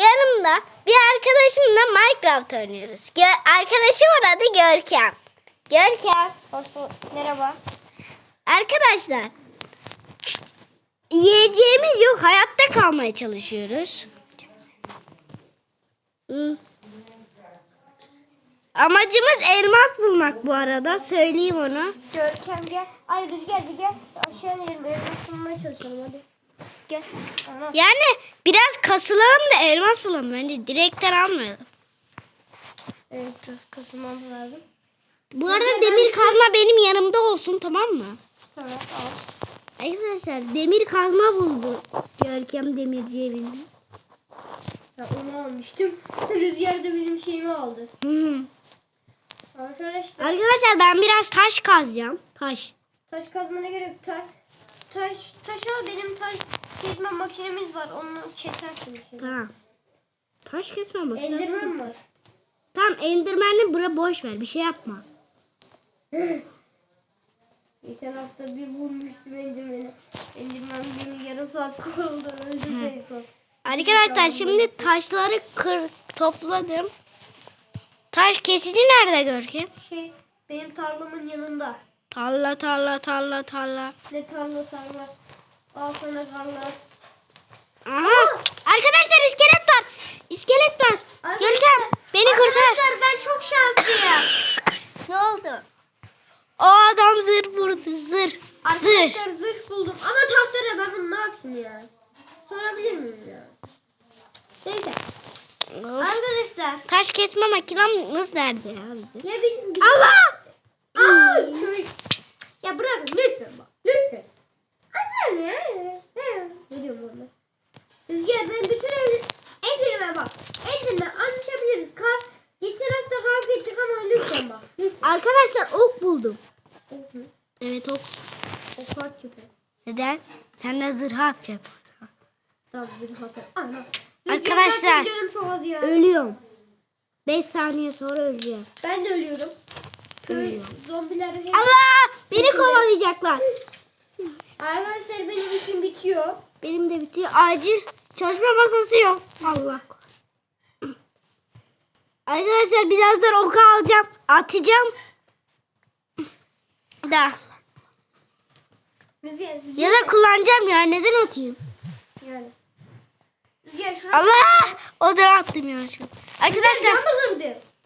yanımda bir arkadaşımla Minecraft oynuyoruz. Gö- arkadaşımın adı Görkem. Görkem. Merhaba. Arkadaşlar yiyeceğimiz yok. Hayatta kalmaya çalışıyoruz. Amacımız elmas bulmak bu arada. Söyleyeyim onu. Görkem gel. Ay Rüzgar gel. Aşağı inelim. Elmas bulmaya çalışalım hadi. Gel. Ana. Yani biraz kasılalım da elmas bulalım. Bence direkten almayalım. Evet biraz kasılmamız lazım. Bu arada demir kazma benim yanımda olsun tamam mı? Tamam al. Arkadaşlar demir kazma buldu. Görkem demirci evinde. Ya onu almıştım. Rüzgar da benim şeyimi aldı. Hı hı. Arkadaşlar Arkadaşlar ben biraz taş kazacağım. Taş. taş kazmana gerek taş. Taş, taş al benim taş kesme makinemiz var. Onu kesersin şimdi. Tamam. Taş kesme makinesi. Enderman var. Tamam endirmenle bura boş ver. Bir şey yapma. Geçen hafta bir bulmuştum Enderman'i. Enderman beni yarım saat kovuldu. Öldü en son. Arkadaşlar şimdi taşları kır topladım. Taş kesici nerede Görkem? Şey benim tarlamın yanında. Tarla tarla tarla tarla. Ne tarla tarla. Al sana tarla. Aha! Arkadaşlar iskelet var. İskelet var. Arkadaşlar- Görkem beni kurtar. Arkadaşlar ben çok şanslıyım. Ne oldu? O adam zırh vurdu zırh. Zırh. Arkadaşlar zırh buldum. Ama tahtada ben bunu ne yapayım ya? Sorabilir miyim ya? Neyse. Arkadaşlar. Taş kesme makinamız nerede ya bizim? Ya benim... Allah! Aa, köy- Ya bırak lütfen bak. Lütfen. Anne ne? Ne? Ne diyorum orada? Rüzgar ben bütün evde... Endirme bak. Endirme anlaşabiliriz. Kal. Geçen hafta kavga ettik ama lütfen bak. Lütfen. Arkadaşlar ok buldum. Ok mu? Evet ok. Ok at çöpe. Neden? Sen de zırh atacak. Tamam bir hata. Ana. Arkadaşlar. Ölüyorum. 5 saniye sonra öleceğim. Ben de ölüyorum. Ölüyorum. zombiler hep... Allah! Beni kovalayacaklar. Arkadaşlar benim işim bitiyor. Benim de bitiyor. Acil çalışma masası yok. Allah. Arkadaşlar birazdan oku alacağım. Atacağım. Da. Rüzgar. Ya da kullanacağım ya. Neden atayım? Yani. Rüzgar şuraya. Allah! O da attım yanlışlıkla. Arkadaşlar.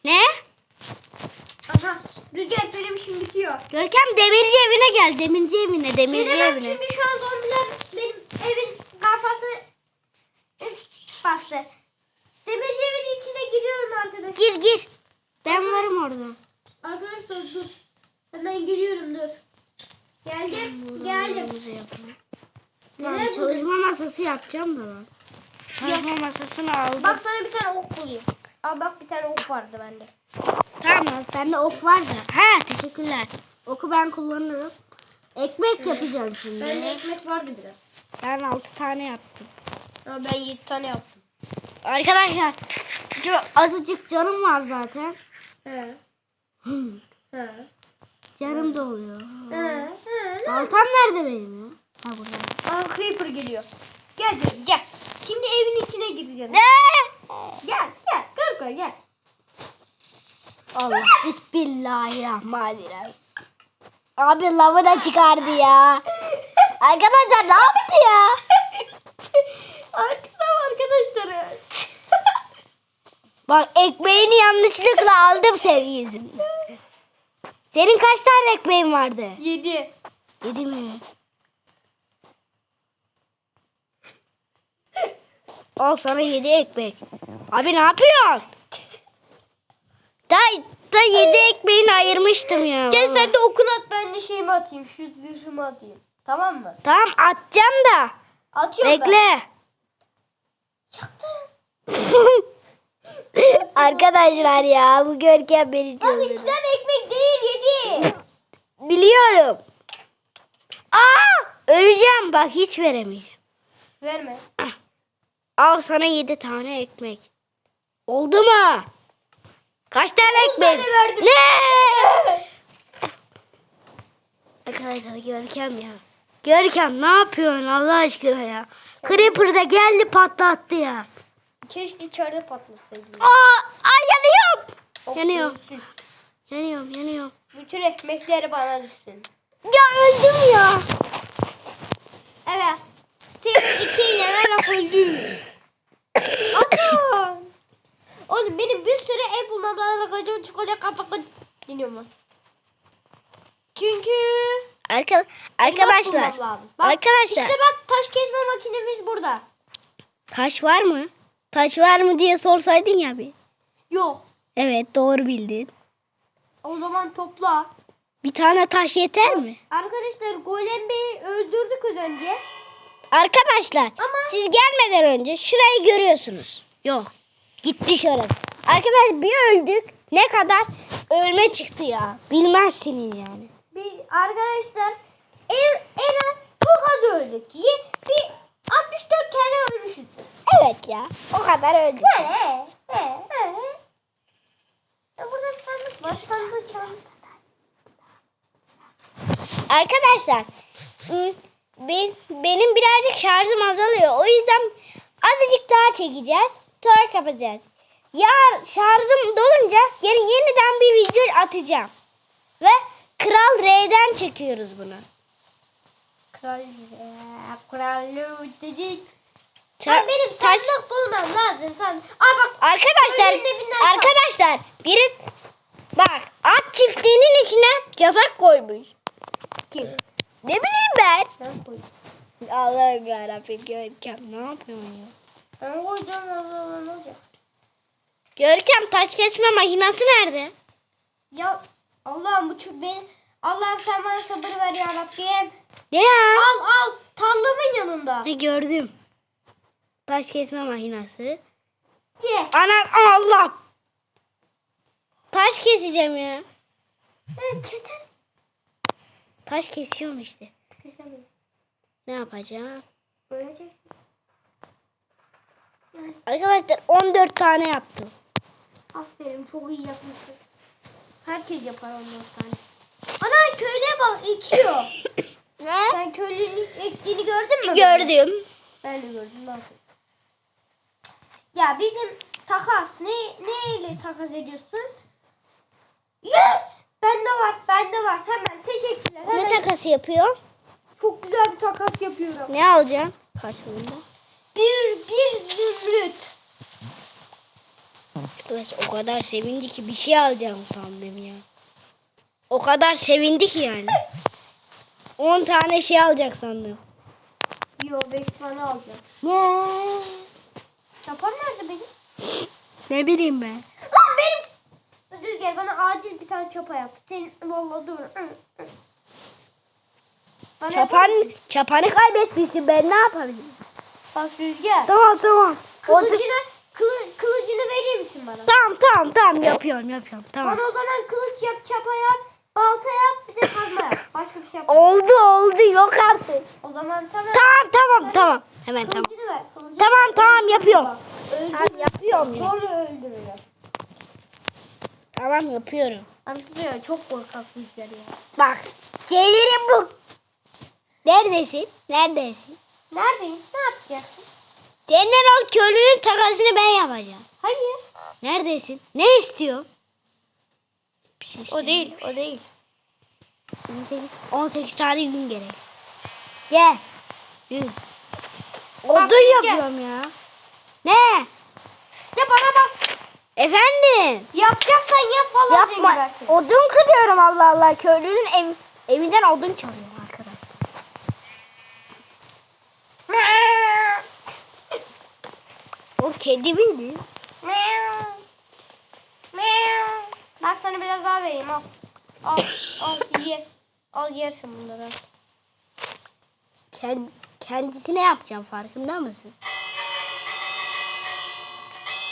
Ne? Aha. Rüzgar benim işim bitiyor. Görkem demirci evine gel. Demirci evine. Demirci Gidemem evine. çünkü şu an zombiler benim evin kafası bastı. Demirci evin içine giriyorum arkadaşlar. Gir gir. Ben varım orada. Arkadaşlar dur. Hemen giriyorum dur. Geldim. Geldim. Tamam, çalışma masası yapacağım da ben. Çalışma masasını aldım. Bak sana bir tane ok bulayım. Aa bak bir tane ok vardı bende. Tamam bende ok var da. Ha teşekkürler. Oku ben kullanırım. Ekmek yapacağım şimdi. Bende ekmek vardı biraz. Ben 6 tane yaptım. Ama ben 7 tane yaptım. Arkadaşlar azıcık canım var zaten. He. He. Canım doluyor. He. Baltam nerede benim ya? Ha burada. Aa Creeper geliyor. Gel canım gel. Şimdi evin içine gireceğiz. Ne? Gel gel. Korkma gel. Allah bismillahirrahmanirrahim. Abi lavı da çıkardı ya. Arkadaşlar ne yaptı ya? Arkadaşlar arkadaşlar. Bak ekmeğini yanlışlıkla aldım senin yüzünden. Senin kaç tane ekmeğin vardı? 7. Yedi mi? Al sana yedi ekmek. Abi ne yapıyorsun? Da, da yedi ekmeğini ayırmıştım ya. Gel vallahi. sen de okunu at ben de şeyimi atayım. Şu zırhımı atayım. Tamam mı? Tamam atacağım da. Atıyorum ben. Bekle. Arkadaşlar ya bu görkem beni Lan iki çıldırdı. tane ekmek değil yedi. Biliyorum. Aa! Öleceğim bak hiç veremeyeceğim. Verme. Al sana yedi tane ekmek. Oldu mu? Kaç tane ekmek? tane verdim. Ne? Arkadaşlar Görkem ya. Görkem ne yapıyorsun Allah aşkına ya? Creeper da geldi patlattı ya. Keşke içeride patlasaydı. Aa, ay yanıyorum. Of, Yanıyor. ölsün. Yanıyorum yanıyorum. Bütün ekmekleri bana düşsün. Ya öldüm ya. Evet. Steve 2 yanarak öldü. Aman. Oğlum benim bir sürü ev bulmam lazım. Kocaman çikolata kapak dinliyorum ben. Çünkü Arka, arkadaşlar. Bak, Arkadaşlar. İşte bak taş kesme makinemiz burada. Taş var mı? Taş var mı diye sorsaydın ya bir. Yok. Evet doğru bildin. O zaman topla. Bir tane taş yeter mi? Arkadaşlar Golem Bey'i öldürdük az önce. Arkadaşlar Ama- siz gelmeden önce şurayı görüyorsunuz. Yok gitmiş orası. Arkadaşlar bir öldük. Ne kadar ölme çıktı ya. Bilmezsiniz yani. Bir arkadaşlar en, en az çok az öldük. Bir 64 kere ölmüşüz. Evet ya o kadar öldük. He he he. Ya burada bir sandık var. Sandık sandık. Arkadaşlar ım, ben, benim birazcık şarjım azalıyor. O yüzden azıcık daha çekeceğiz. Sonra kapatacağız. Ya şarjım dolunca yeni yeniden bir video atacağım. Ve Kral R'den çekiyoruz bunu. Kral Krallı dedik. Ta- Ben benim taş- sandık bulmam lazım. Sandık. Aa bak. Arkadaşlar, arkadaşlar biri bak at çiftliğinin içine yasak koymuş. Kim? Ne bileyim ben. Ben koydum. Allah'ım yarabbim Görkem ne yapıyorsun ya? Ben koydum. Ne olacak? Görkem taş kesme makinesi nerede? Ya Allah'ım bu çocuk beni Allah'ım sen bana sabır ver ya Rabbim. Ne ya? Al al tarlamın yanında. Ne gördüm. Taş kesme makinesi. Ye. Ana Allah. Taş keseceğim ya. Evet, keser. Taş kesiyorum işte. Kesemem. Ne yapacağım? Öleceksin. Arkadaşlar 14 tane yaptım. Aferin çok iyi yapmışsın. Herkes yapar ondan tane. Ana köylüye bak ekiyor. Ne? Sen köylünün hiç ektiğini gördün mü? Gördüm. Ben de gördüm. Nasıl? Ya bizim takas ne neyle takas ediyorsun? Yes! Bende var, bende var. Hemen teşekkürler. Hemen Ne takası yapıyor? çok güzel bir takas yapıyorum. Ne alacaksın? Karşılığında. Bir bir zümrüt. Arkadaş o kadar sevindi ki bir şey alacağım sandım ya. O kadar sevindi ki yani. 10 tane şey alacak sandım. Yo 5 tane alacağım. Ne? Çapan nerede benim? Ne bileyim ben. Lan benim. Rüzgar bana acil bir tane çapa yap. Senin vallahi dur. Bana Çapan, çapanı kaybetmişsin ben ne yapabilirim? Bak Rüzgar. Tamam tamam. Kılıcını, kılı, kılıcını verir misin bana? Tamam tamam tamam yapıyorum yapıyorum tamam. Bana o zaman kılıç yap, çapa yap, balta yap, bir de kazma yap. Başka bir şey yap. Oldu oldu yok artık. O zaman tamam. Tamam tamam tamam. Hemen tamam. Kılıcını ver. Kılıcını Tamam ver. tamam yapıyorum. Tamam yapıyorum ya. Sonra öldürürüm. Tamam yapıyorum. Arkadaşlar çok korkak Rüzgar ya. Bak gelirim bu. Neredesin? Neredesin? Neredeyiz? Ne yapacaksın? Senden o köylünün takasını ben yapacağım. Hayır. Neredesin? Ne istiyor? Bir şey O değil, o değil. 18, 18 tane gün gerek. Gel. Gün. Odun gel. yapıyorum ya. Ne? Ya bana bak. Efendim? Yapacaksan yap vallahi Yapma. Odun kırıyorum Allah Allah. Köylünün ev, evinden odun çalıyorum arkadaşlar. O kedi bildi. Bak sana biraz daha vereyim al. Al, al ye. Al yersin bunları. Kendisi, kendisine yapacağım farkında mısın?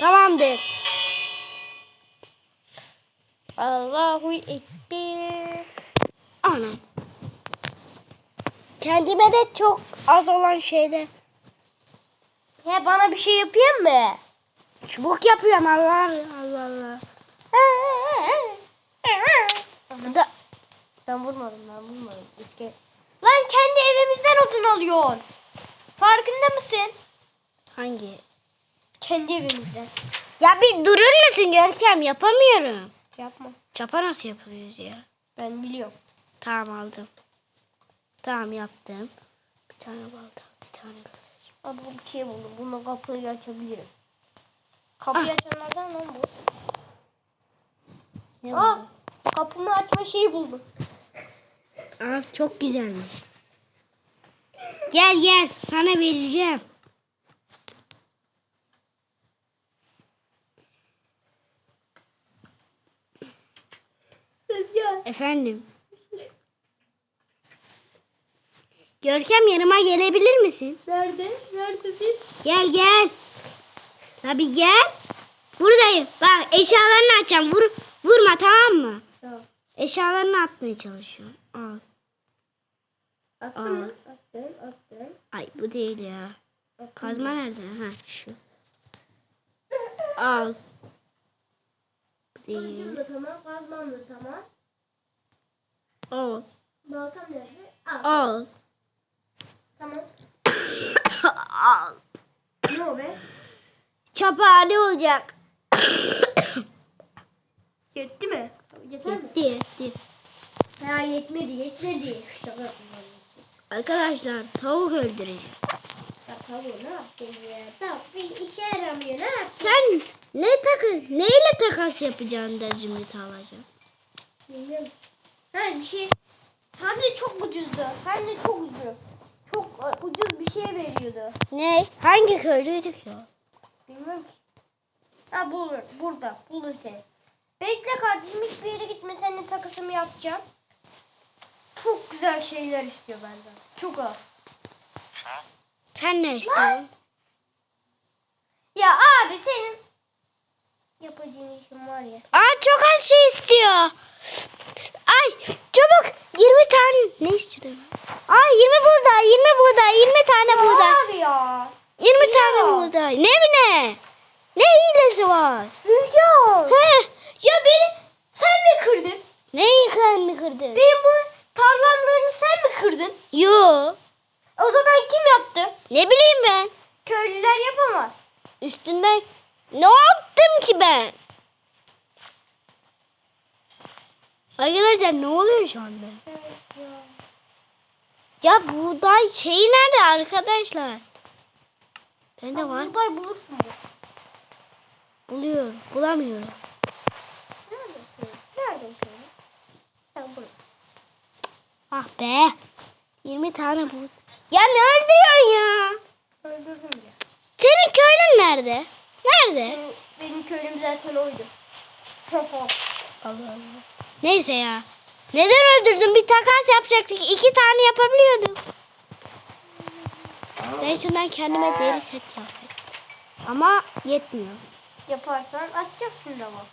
Tamamdır. Allahu Ekber. Anam. Kendime de çok az olan şeyler. Ya bana bir şey yapayım mı? Çubuk yapıyorum Allah Allah Allah. Da Ben vurmadım ben vurmadım. İske... Lan kendi evimizden odun alıyorsun. Farkında mısın? hangi? Kendi evimizde. Ya bir durur musun Görkem? Yapamıyorum. Yapma. Çapa nasıl yapılıyor ya? Ben biliyorum. Tamam aldım. Tamam yaptım. Bir tane balta, bir tane kılıç. Abi bir şey buldum. Bununla kapıyı açabilirim. Kapıyı açanlardan lan bu. Ne Aa, bu? Kapımı açma şeyi buldum. Aa, çok güzelmiş. Gel gel sana vereceğim. Rüzgar. Efendim. Görkem yanıma gelebilir misin? Nerede? Neredesin? Gel gel. Tabii gel. Buradayım. Bak eşyalarını atacağım. Vur, vurma tamam mı? Tamam. Eşyalarını atmaya çalışıyorum. Al. Attın mı? Attım, attım. Ay bu değil ya. attım. Kazma nerede? Ha şu. Al. Bu değil. Kılıcım da tamam, kazmam da tamam. Al. Baltam nerede? Al. Al. Tamam. Al. Ne o be? Çapa ne olacak? Yetti mi? Yeter mi? Yetti yetti. Ya yetmedi, yetmedi. Arkadaşlar tavuk öldüreceğim. Ya tavuğu ne yaptın ya? Tavuk bir işe yaramıyor. Ne yaptın? Sen ne takı neyle takas yapacaksın da zümrüt alacaksın? Bilmiyorum. Ha bir şey. Hem de çok ucuzdu. Hem de çok ucuz. Çok e, ucuz bir şey veriyordu. Ne? Hangi köylüydük ya? Bilmiyorum ki. Ha bulur. Burada. Bulur seni. Bekle kardeşim hiçbir yere gitme. Seninle takısımı yapacağım. Çok güzel şeyler istiyor benden. Çok az. Sen ne istiyorsun? Ya abi senin yapacağın işin var ya. Aa çok az şey istiyor. Ay çabuk 20 tane ne istiyorsun? Ay 20 buğday 20 buğday 20 tane buğday. Abi ya. 20 tane Ya. buğday. Ne mi ne? Ne hilesi var? Rüzgar. He? Ya beni sen mi kırdın? Neyi kalemi kırdın? Benim bu tarlamlarını sen mi kırdın? Yo. O zaman kim yaptı? Ne bileyim ben. Köylüler yapamaz. Üstünden ne yaptım ki ben? Arkadaşlar ne oluyor şu anda? Ya buğday şeyi nerede arkadaşlar? Bende var. Buğday bulursun bu. Buluyorum. Bulamıyorum. Nerede köylü? Nerede köylü? Sen bul. Ah be. 20 tane buğday. Ya ne öldürüyorsun ya? Öldürdüm ya. Senin köylün nerede? Nerede? Benim, benim köylüm zaten oydu. Allah Allah. Neyse ya. Neden öldürdün? Bir takas yapacaktık. İki tane yapabiliyorduk. Ben şundan kendime deri set yapayım. Ama yetmiyor. Yaparsan atacaksın da bu.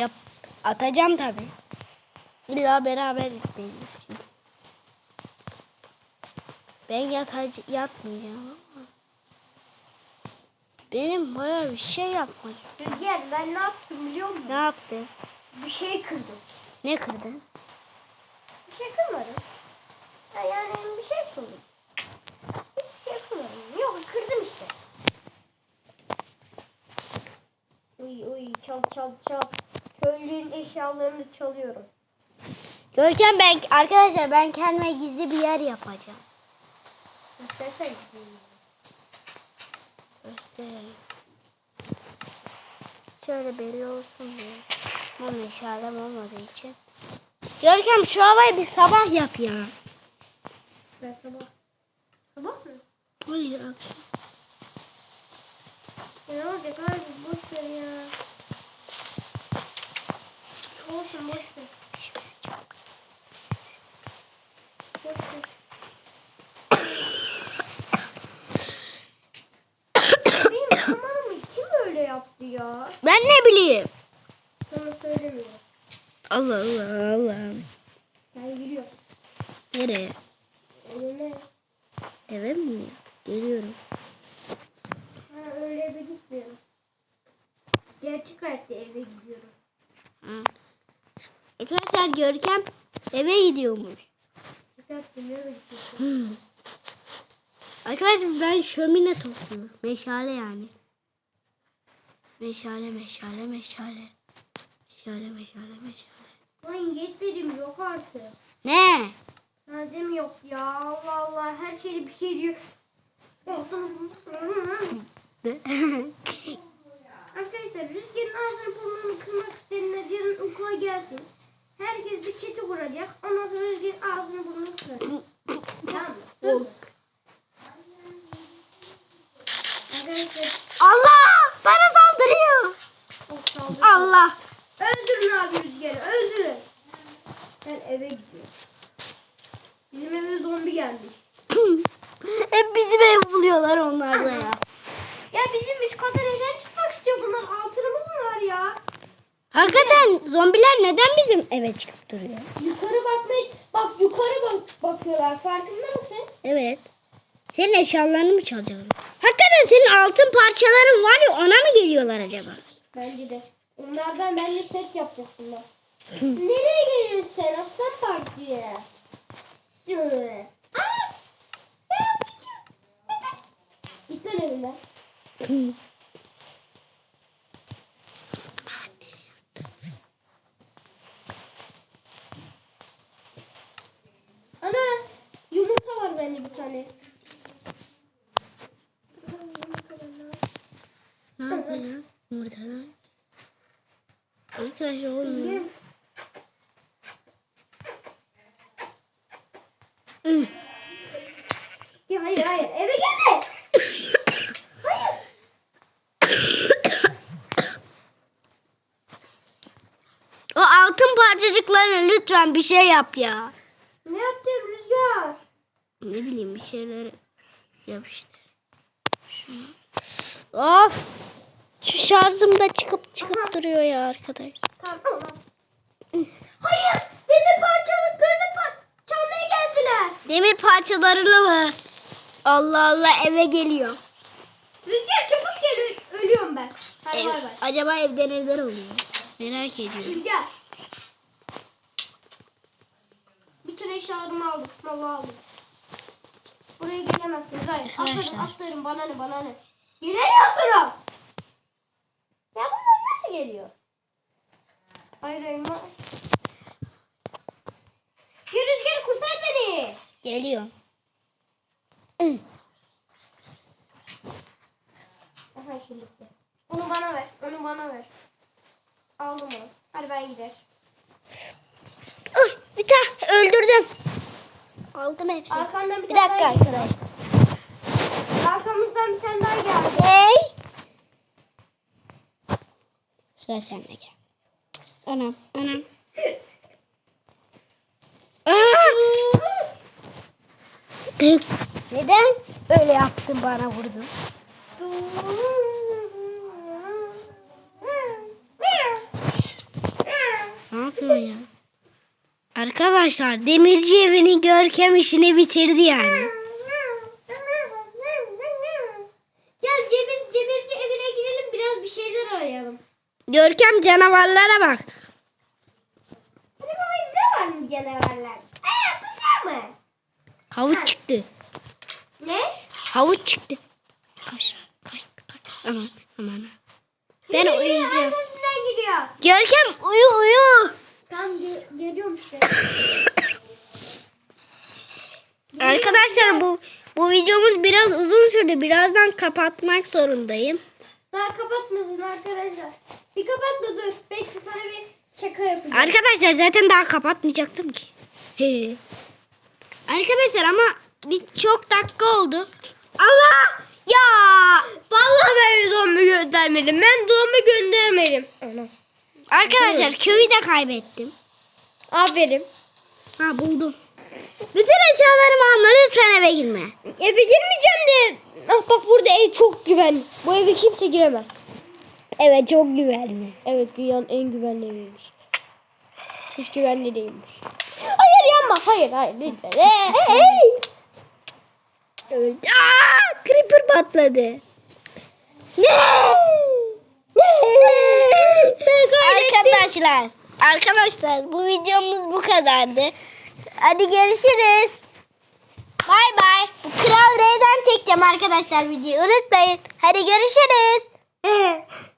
Yap. Atacağım tabii. İlla beraber gitmeliyiz çünkü. Ben yatacı yatmayacağım ama. Benim bayağı bir şey yapmak istiyorum. Rüzgar ben ne yaptım biliyor musun? Ne yaptın? Bir şey kırdım. Ne kırdın? Bir şey kırmadım. Ha, yani bir şey kırdım. Hiçbir şey kırmadım. Yok kırdım işte. Uy uy çal çal çal. Köylünün eşyalarını çalıyorum. Görkem ben arkadaşlar ben kendime gizli bir yer yapacağım. İstersen Göstereyim. Şöyle belli olsun diye. Ama meşalem olmadığı için. Görkem şu havayı bir sabah yap ya. ben sabah. Sabah mı? Hayır akşam. Ne olacak abi boş ver ya. Olsun boş ver. Benim kameramı kim öyle yaptı ya? Ben ne bileyim. Sana söylemiyorum. Allah Allah Allah. Ben giriyorum. Nereye? Evime. Eve mi? Geliyorum. Ha öyle eve gitmiyorum. Gerçek hayatta eve gidiyorum. Ha. Arkadaşlar Görkem eve gidiyormuş. Hmm. Arkadaşlar ben şömine topluyorum. Meşale yani. Meşale meşale meşale. Meşale meşale meşale. Lan yetmedim yok artık. Ne? Madem yok ya Allah Allah her şeyde bir şey diyor. Arkadaşlar Rüzgar'ın ağzını burnunu kırmak isteyenler yarın okula gelsin. Herkes bir çete kuracak. Ondan sonra Rüzgar'ın ağzını burnunu kıracak. tamam mı? Arkadaşlar Allah! Bana saldırıyor. çok. Allah. Öldürün abi Rüzgar'ı öldürün. Ben eve gidiyorum. Bizim eve zombi gelmiş. Hep bizim ev buluyorlar onlar da ya. Ya bizim üst kata neden çıkmak istiyor bunlar? Altınımız mı var ya? Hakikaten zombiler neden bizim eve çıkıp duruyor? Yukarı bakmaya bak yukarı bak bakıyorlar. Farkında mısın? Evet. Senin eşyalarını mı çalacaklar? Hakikaten senin altın parçaların var ya ona mı geliyorlar acaba? Bence de. Onlardan ben de set yapacaktım ben. Nereye geliyorsun sen aslan partiye? Şöyle. Aa! Yapacağım? Git lan evimden. Ana yumurta var bende bir tane. ne yapacağız? Yumurtalar. Arkadaşlar olmuyor. Hayır hayır eve gelme. hayır. O altın parçacıklarına lütfen bir şey yap ya. Ne yaptın Rüzgar? Ne bileyim bir şeyler yap işte. Şunu. Of. Şu şarjım da çıkıp çıkıp duruyor ya arkadaş. Tamam. Hayır. Demir parçalıklarını pa- çalmaya geldiler. Demir parçalarıyla mı? Allah Allah eve geliyor. Rüzgar çabuk gel. Ölüyorum ben. Hadi Ev- bay bay. acaba evde neler oluyor? Merak ediyorum. Rüzgar. Bütün eşyalarımı aldım. Vallahi aldım. Buraya gelemezsiniz. Hayır. Atlarım, Arkadaşlar. atlarım. Bana ne, bana ne. Giremiyorsunuz. Ya bunlar nasıl geliyor? Hayır, elma. Ya Rüzgar kurtar beni. Geliyor. Aha şimdi. Onu bana ver. Onu bana ver. Aldım onu. Hadi ben gider. Ay, bir tane öldürdüm. Aldım hepsini. Arkandan bir, Bir dakika arkadaşlar. Arkamızdan bir tane daha geldi. Hey. Sıra sende gel. Anam, anam. Neden öyle yaptın bana vurdun? Ne yapıyorsun ya? Arkadaşlar demirci evini görkem işini bitirdi yani. Gel demir, demirci evine gidelim biraz bir şeyler arayalım. Görkem canavarlara bak. Mı canavarlar? Aa bu mı? Havuç çıktı. Ne? Havuç çıktı. Kaç, kaç, kaç. Aman, aman. Ben Yürü, uyuyacağım. Arkasından gidiyor. Görkem uyu uyu. Ge- geliyorum işte. Arkadaşlar bu bu videomuz biraz uzun sürdü. Birazdan kapatmak zorundayım. Daha kapatmadın arkadaşlar. Bir kapatmadı. Bekle sana bir şaka yapacağım. Arkadaşlar zaten daha kapatmayacaktım ki. He. Arkadaşlar ama bir çok dakika oldu. Allah! Ya! Vallahi ben zombi göndermedim. Ben zombi göndermedim. Arkadaşlar köyü de kaybettim. Aferin. Ha buldum. Bütün eşyalarımı alma lütfen eve girme. Eve girmeyeceğim de. Ah bak burada ev çok güvenli. Bu eve kimse giremez. Evet çok güvenli. Evet dünyanın en güvenli eviymiş. Hiç güvenli değilmiş. Hayır yanma. Hayır hayır lütfen. Ee, hey. Öldü. Aa, creeper patladı. Ne? Arkadaşlar, arkadaşlar bu videomuz bu kadardı. Hadi görüşürüz. Bay bay. Kral R'den çekeceğim arkadaşlar videoyu unutmayın. Hadi görüşürüz.